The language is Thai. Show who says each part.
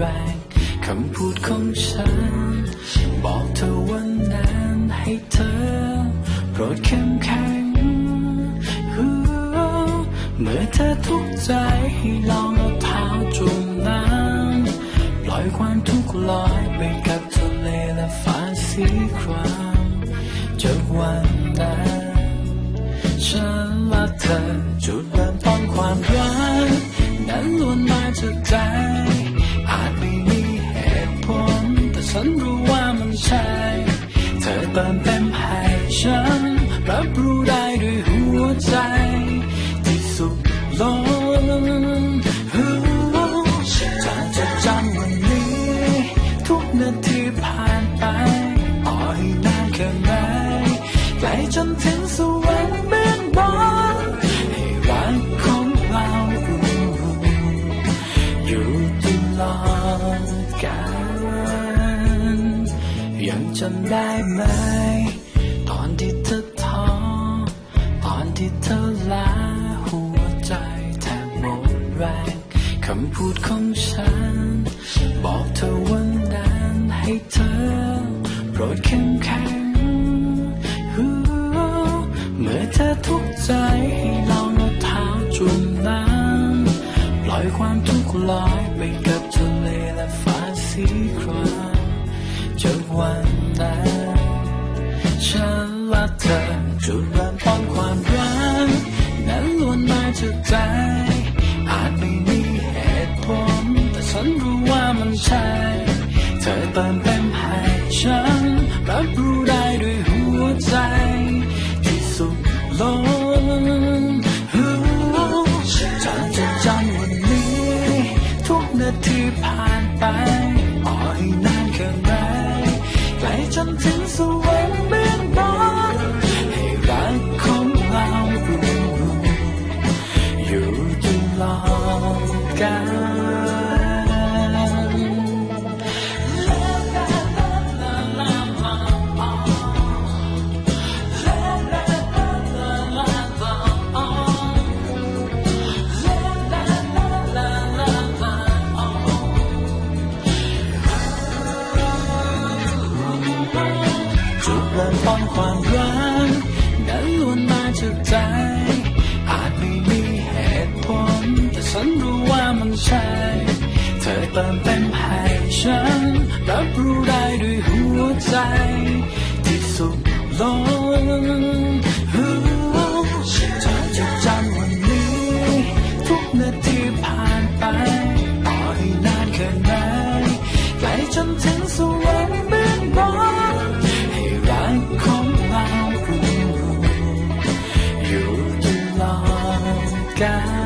Speaker 1: แรงคำพูดของฉัน บอกเธอวันนั้นให้เธอ โปรดเข้มแข็งเมื่อเธอทุกข์ใจให้ลองเอาเท้าจุ่มน้ำปล่อยความทุกข์ลอยไปกับทะเลและฟ้าสีครามจากวันนั้นฉันและเธอจุดเริ่มต้นความรักนั้นล้วนมาจากใจ ฉันรู้ว่ามันใช่ เธอเติมเต็มให้ฉัน รับรู้ได้ด้วยหัวใจ ที่สุดลงจะจดจำวันนี้ ทุกนาทีผ่านไปต่อให้นานแค่ไหนไกลจนถึงสวรรค์เบื้องบน จำได้ไหม ตอนที่เธอท้อตอนที่เธอลาหัวใจแทบหมดแรงคำพูดของฉัน บอกเธอวันนั้นให้เธอโปรดเข้มแข็งเมื่อเธอทุกข์ใจให้ลองเอาเท้าจุ่มน้ำปล่อยความทุกข์ลอยไปกับทะเลและฟ้าสีครามจากวันนั้นฉัน เธอจุดเริ่มต้นความรักนั้นล้วนมาจากใจ อาจไม่มีเหตุผล แต่ฉันรู้ว่ามันใช่ เธอเติมเต็มให้ฉัน รับรู้ได้ด้วยหัวใจ ที่สุดลงจะจดจำวันนี้ ทุกนาทีผ่านไปต่อให้นานแค่ไหนไกลจนถึงสวรรค์ ดกาลจุดเริ่มต้ ฉันรู้ว่ามันใช่ เธอเติมเต็มให้ฉัน รับรู้ได้ด้วยหัวใจ ที่สุดลงจะจดจำวันนี้ ทุกนาทีผ่านไป ต่อให้นานแค่ไหนไกลจนถึงสวรรค์เบื้องบนให้รักของเราอยู่ตลอดกาล